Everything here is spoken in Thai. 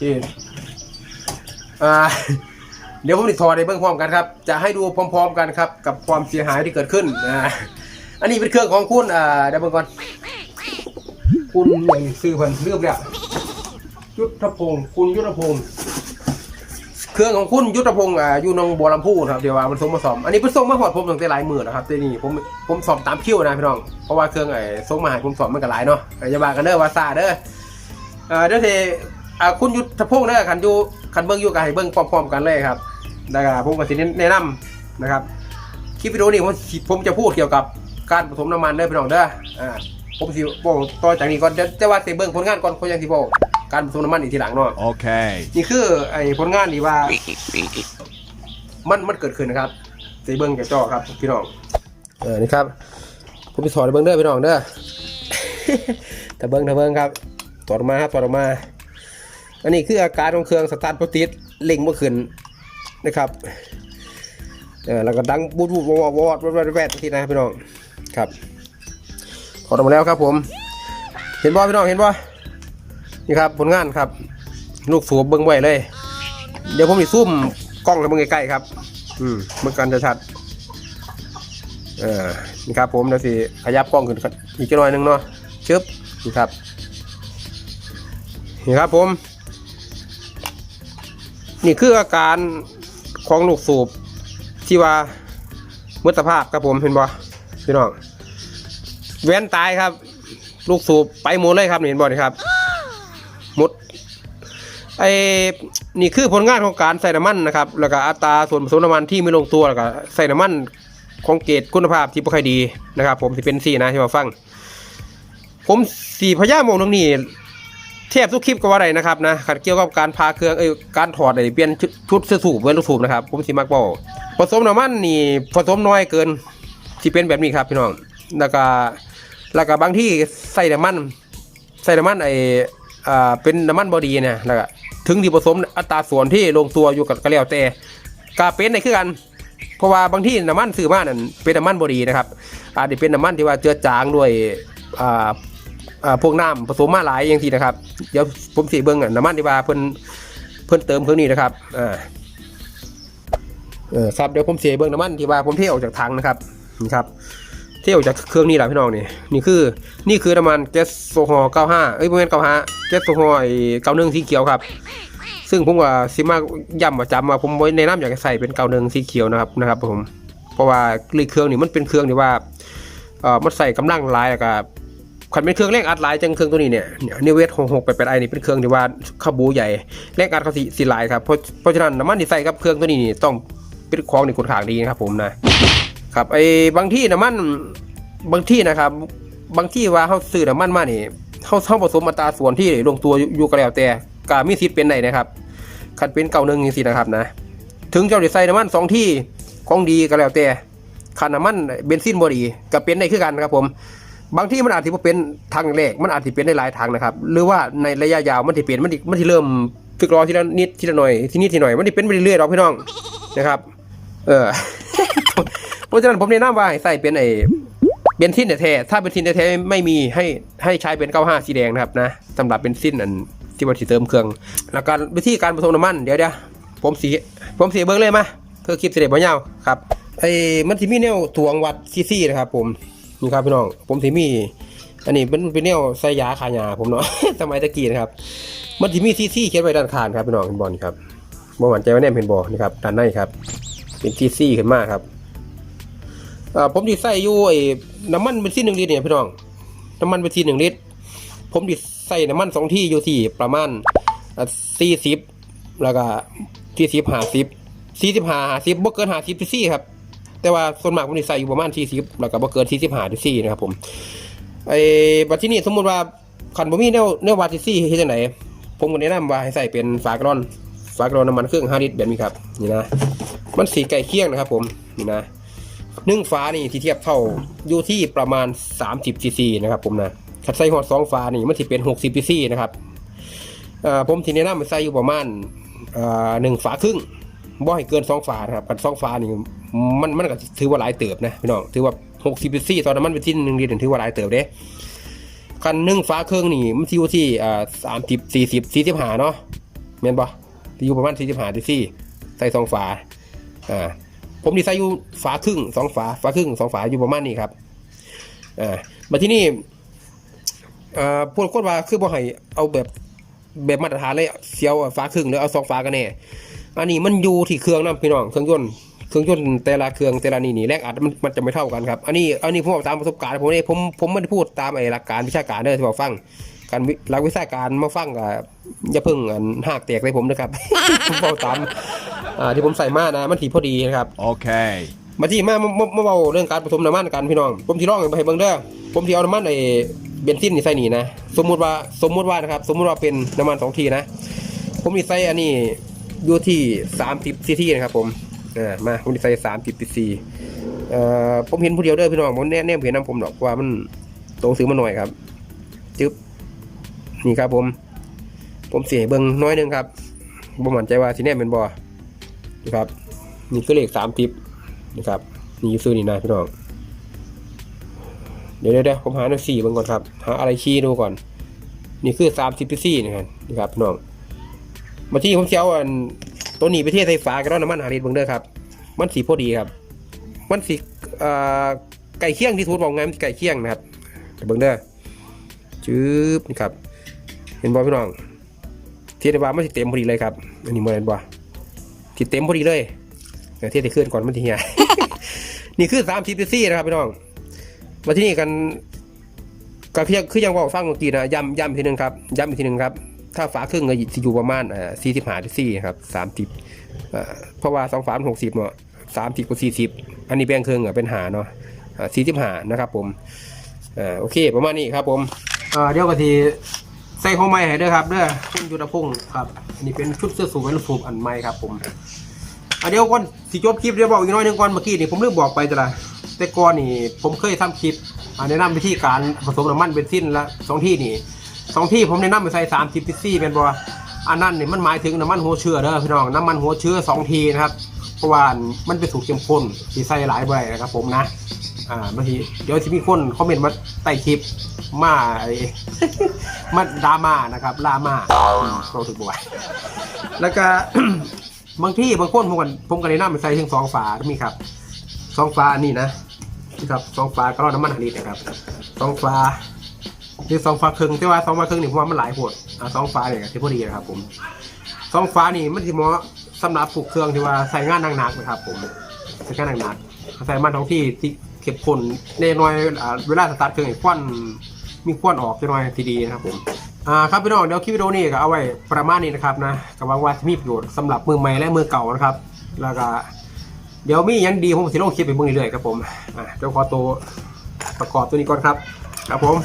เคอ่าเดี๋ยวผมติดถอดในเบื้องพร้อมกันครับ จะให้ดูพร้อม ๆ กันครับ กับความเสียหายที่เกิดขึ้นอ่าอันนี้เป็นเครื่องของคุณอ่าเดี๋ยวเบิ่งก่อน คุณอย่างซื้อเพิ่นเลือกแล้วยุทธพงศ์คุณยุทธพงศ์เครื่องของคุณยุทธพงศ์อ่าอยู่หนองบัวลำพูนะครับเดี๋ยวว่ามันส่งมาสอมอันนี้เพิ่นส่งมาหอดผมตั้งแต่หลายหมื่นนะครับแต่นี่ผมผมสอบตามคิวนะพี่น้องเพราะว่าเครื่องไอ้ส่งมาให้ผมสอบมันก็หลายเนาะอย่าว่ากันเด้อว่าซาเด้อเอ่อเดี๋ยวสิ อ่าคุณยุทธพงศ์เด้อคันอยู่คันเบิ่งอยู่ก็ให้เบิ่งพร้อมๆกันเลยครับแล้วก็ผมก็สิแนะนำนะครับคลิปวิดีโอนี้ผมสิผมจะพูดเกี่ยวกับการผสมน้ำมันเด้อพี่น้องเด้ออ่าผมสิบอกต่อจากนี้ก่อนจะจะว่าสิเบิ่งผลงานก่อนเขายังสิบอกการผสมน้ำมันอีกทีหลังเนาะ Okay. นี่คือไอ้ผลงานที่ว่า มันมันเกิดขึ้นนะครับสิเบิ่งกับจอครับพี่น้องเออนี่ครับผมไปถอดให้เบิ่งเด้อพี่น้องเด้อแต่เบิ่งถ้าเบิ่งครับถอดออกมาครับถอดออกมา อันนี้คืออาการของเครื่องสตาร์ทปรติสเล็งเมื่อคืนนะครับเออแล้วก็ดังบูดบูดวอดวอดแวดแวดทีนะพี่น้องครับขอดออกมาแล้วครับผม เห็นบ่พี่น้องเห็นบ่นี่ครับผลงานครับ ลูกสูบเบิ้งไว้เลย เดี๋ยวผมจะซูมกล้องให้เบิ้งใกล้ๆครับ อืมเบิ้งกันจะชัดเออนี่ครับผมเดี๋ยวสิขยับกล้องขึ้นอีกจักหน่อยหนึงเนาะชึบนี่ครับนี่ครับผม นี่คืออาการของลูกสูบที่ว่ามุตภาพครับผมเห็นบ่พี่น้องแว้นตายครับ ลูกสูบไปหมดเลยครับเห็นบ่นี่ครับหมดไอ้นี่คือผลงานของการใส่น้ำมันนะครับ แล้วก็อัตราส่วนผสมน้ำมันที่ไม่ลงตัวแล้วก็ใส่น้ำมันของเกรดคุณภาพที่ไม่ค่อยดีนะครับ ผมสิเป็นสี่นะที่มาฟัง ผมสี่พยามองตรงนี้ เทียบทุกคลิปก็ว่าไรนะครับนะขัดเกี่ยวกับการพาเครื่องเอ้ยการถอดไอ้เปลี่ยนชุดเสื้อสูบเว้นลูกสูบนะครับผมสิมักบอกผสมน้ำมันนี่ผสมน้อยเกินที่เป็นแบบนี้ครับพี่น้องแล้วก็แล้วก็บางที่ใส่น้ำมันใส่น้ำมันไอ้อ่าเป็นน้ำมันบอดีเนี่ยแล้วก็ถึงที่ผสมอัตราส่วนที่ลงตัวอยู่กับกระแล้วแต่กาเป็นในคือกันเพราะว่าบางที่น้ำมันซื้อมานั่นเป็นน้ำมันบอดีนะครับอาจจะเป็นน้ำมันที่ว่าเจือจางด้วยอ่า อ่าพวกน้ำผสมมาหลายอย่างทีนะครับ เดี๋ยวผมสีเบิ้งอะน้ำมันที่ว่าเพิ่นเพิ่นเติมเครื่องนี้นะครับอ่าเออครับเดี๋ยวผมเสียเบิ้งน้ำมันที่ว่าผมเทออกจากถังนะครับนี่ครับเทออกจากเครื่องนี้แหละพี่น้องนี่นี่คือนี่คือน้ำมันแก๊สโซฮอล์95เอ้ยไม่ใช่95แก๊สโซฮอล์ไอ้91สีเขียวครับ ซึ่งผมว่าสิมาย้ำประจำว่าผมบ่แนะนำอยากใส่เป็น91สีเขียวนะครับนะครับผมเพราะว่าเครื่องนี่มันเป็นเครื่องที่ว่าเออมันใส่กำลังหลายแล้วก็ ขันเป็นเครื่องแรงอัดหลายจังเครื่องตัวนี้เนี่ยเนเวทหกหกแปดแปดไอนี่เป็นเครื่องที่ว่าขบูใหญ่แรงอัดเขาสีสีลายครับเพราะเพราะฉะนั้นน้ำมันที่ใส่กับเครื่องตัวนี้นี่ต้องเป็นของในคุณขางดีนะครับผมนะครับไอ้บางที่น้ำมันบางที่นะครับ บางที่ว่าเขาซื้อน้ำมันมานี่เขาเขาผสมอัตราส่วนที่ลงตัวอยู่ก็แล้วแต่กามีสิทธิ์เป็นไหนนะครับขันเป็นเก่าหนึ่งสินะครับนะ ถึงเจ้าจะใส่น้ำมันสองที่ของดีก็แล้วแต่ขันน้ำมันเบนซินบอดีก็เป็นได้คือกันครับผม บางที่มันอาจจะเป็นทางแรกมันอาจจะเป็นได้หลายทางนะครับ หรือว่าในระยะยาวมันจะเปลี่ยนมันมันจะเริ่มฝึกรอทีละนิดทีละหน่อยทีนิดทีหน่อยมันจะเป็นไปเรื่อยๆหรอกพี่น้องนะครับ เออเพราะฉะนั้นผมแนะนำว่าให้ใส่เป็นไอ้เบนซินแท้ถ้าเบนซินแท้ไม่มีให้ให้ใช้เป็น 95 สีแดงนะครับนะสำหรับเบนซินอันที่ว่าที่เติมเครื่อง แล้วการวิธีการผสมน้ำมันเดี๋ยวเดี๋ยวผมสีผมสีเบิ้งเลยมาเพื่อคลิปเสด็จบ่ยาวครับไอ้มันที่มีแนวตวงวัดซีซีนะครับผม นี่ครับพี่น้อง ผมสิมี อันนี้มันเป็นแนวใส่ยาขายาผมเนาะ สมัยตะกี้นะครับ มันสิมีซีซีเขียนไว้ด้านข้างครับพี่น้องเห็นบอลครับบ่หวั่นใจว่าแน่เห็นบอลนี่ครับด้านในครับ เป็นซีซีขึ้นมาครับผมดิใส่อยู่ไอ้น้ำมันเป็นซีหนึ่งลิตรเนี่ยพี่น้อง น้ำมันเป็นซีหนึ่งลิตร ผมดิใส่น้ำมันสองที่อยู่ที่ประมาณสี่สิบแล้วก็ที่สิบห้าสิบสี่สิบห้าห้าสิบบ่เกินห้าสิบซีซีครับ แต่ว่าส่วนมากผมจะใส่อยู่ประมาณ40แล้วก็บ่เกิน45ที่4นะครับผมไอ้บัดที่นี่สมมุติว่าคันบ่มีแนวแนววัดที่4เฮ็ดจังไดผมก็แนะนำว่าให้ใส่เป็นฝากร้อนฝากร้อนน้ำมันเครื่อง5ลิตรแบบนี้ครับนี่นะ มันสีใกล้เคียงนะครับ ผมนี่นะนึ่งฝานี่ที่เทียบเท่าอยู่ที่ประมาณ 30 cc นะครับผมนะถ้าใส่ฮอด2ฝานี่มันสิเป็น 60 cc นะครับเอ่อผมที่แนะนำให้ใส่อยู่ประมาณเอ่อหนึ่งฝาครึ่ง บ่ให้เกินสองฝานะครับกันสองฝานี่มันมันก็ถือว่าหลายเติบนะพี่น้องถือว่าหกสิบซีตอนนั้นมันเป็นที่หนึ่งเดียวถือว่าหลายเติบเด้กันหนึ่งฝาเครื่องนี่มันที่อยู่ที่อ่าสามสิบสี่สิบสี่สิบห้าเนาะแมนบ่ที่อยู่ประมาณ45ที่สี่ใส่สองฝาอ่าผมนี่ใส่อยู่ฝาครึ่งสองฝาฝาครึ่งสองฝาอยู่ประมาณนี้ครับอ่ามาที่นี่อ่อพูดคนว่าคือบ่ให้เอาแบบแบบมาตรฐานเลยเสียวฝาครึ่งหรือเอาสองฝากันแน่ อันนี้มันอยู่ที่เครื่องนะพี่น้องเครื่องยนต์เครื่องยนต์แต่ละเครื่องแต่ละนี่นี่แรงอัดมันมันจะไม่เท่ากันครับอันนี้อันนี้ผมเอาตามประสบการณ์ผมนี่ผมผมไม่ได้พูดตามไอ้หลักการวิชาการเด้อที่บอกฟังการวิหลักวิชาการมาฟังกับอย่าเพิ่งอันหักแตกใส่ผมนะครับผมบอกตามอ่าที่ผมใส่มานะมันถีพอดีนะครับ Okay. มาที่มามามามาเบาเรื่องการผสมน้ำมันกันพี่น้องผมที่ร้องไปให้เบิ่งเด้อผมที่เอาน้ำมันไอ้เบนซินนี่ใส่นี่นะ สมมุติว่าสมมุติว่านะครับ สมมุติว่าเป็นน้ำมันสองทีนะ ผมนี่ใส่อันนี้ อยู่ที่สามสิบซีทีนะครับผมอ่ามาผมนี่ใส่สามสิบซีเอ่อผมเห็นผู้เดียวเด้อพี่น้องผมแน่แน่เห็นน้ำผมหรอกว่ามันโตซื้อมาหน่อยครับจึ๊บนี่ครับผม ผมเสียเบิ่งน้อยหนึงครับผมมั่นใจว่าทีแน่เป็นบอนะครับนี่คือเลขสามสิบนะครับนี่ซื้อนี่นะพี่น้องเดี๋ยวเดี๋ยวผมหาหน่อยสี่เบิ่งก่อนครับ หาอะไรชี้ดูก่อน นี่คือสามสิบสี่นะครับนี่ครับพี่น้อง มาที่ผมเชียวอันตัวนี้ไปเทศไฟฟ้ากับน้ำมันหาลิตรเบิ่งเด้อครับ มันสีพอดีครับ มันสีไก่เคี่ยงที่ทูดบอกไงมันไก่เคี่ยงนะครับเบิ่งเด้อจื๊บนี่ครับ เห็นบ่พี่น้องเทียบได้ามันสิเต็มพอดีเลยครับ อันนี้มันเห็นบ่ที่เต็มพอดีเลยเดี๋ยวเทียบได้ขึ้นก่อนมันทีเฮียนี่คือสามสิบซี่นะครับพี่น้อง มาที่นี่กันก็คือคือยังบอกฟังเมื่อกี้นะย้ำย้ำอีกทีหนึ่งครับย้ำอีกทีหนึ่งครับ ถ้าฝาครึ่งก็จะอยู่ประมาณอ่าสี่สิบหาที่สี่ครับสามสิบเพราะว่าสองฝาหกสิบเนาะสามสิบกับสี่สิบอันนี้แบ่งครึ่งอะเป็นหาเนาะสี่สิบหานะครับผมอ่าโอเคประมาณนี้ครับผมเดี๋ยวก็ทีใส่ของไม้ให้ด้อครับเด้อคุณยุทธพงศ์ครับอันนี้เป็นชุดเสื้อสูทและสูบอันใหม่ครับผมเดี๋ยวก่อนสิจบคลิปเดี๋ยวบอกอีกน้อยหนึงก่อนเมื่อกี้นี่ผมลืมบอกไปแต่ละแต่ก่อนนี่ผมเคยทำคลิปแนะนำวิธีการผสมน้ำมันเบนซินละสองที่นี่ สองที่ผมแนะนำไปใส่สามสิบซี่เป็นบ่อันนั้นนี่มันหมายถึงน้ำมันหัวเชื้อเด้อพี่น้องน้ำมันหัวเชื้อสองทีนะครับเพราะว่ามันเป็นสูตรเข้มข้นที่ใส่หลายใบนะครับผมนะอ่าบางทีเดี๋ยวจะมีคนคอมเมนต์มาใต้คลิปมาไอ้มาดราม่านะครับลามาอืมเราถึงบ่ไหวแล้วก็บางที่บางคนผมกันผมกันในน้ำใส่ถึงสองฝามีครับสองฝาอันนี้นะนี่ครับสองฝากระรอกน้ำมันหลิตนะครับสองฝา หรือสองฝาครึ่งที่ว่าสองฝาครึ่งนี่ผมว่ามันหลายโหดอ่าสองฝาเนี่ยที่พอดีนะครับ ผมสองฝานี่มันที่เหมาะสำหรับปลูกเครื่องที่ว่าใส่งานหนักๆนะครับ ผมใส่งานหนักๆใส่มันท้องที่ที่เก็บคนในน้อยเวลาสตาร์ทเครื่องให้ควันมีควันออกจะน้อยทีดีนะครับผมอ่าครับพี่น้องเดี๋ยวคลิปวิดีโอนี้ก็เอาไว้ประมาณนี้นะครับนะก็หวังว่าจะมีประโยชน์สำหรับมือใหม่และมือเก่านะครับ แล้วก็เดี๋ยวมียังดีผมสิลงคลิปไปเบิ่งเรื่อยๆครับผมอ่าเดี๋ยวขอตัวประกอบตัวนี้ก่อนครับครับผม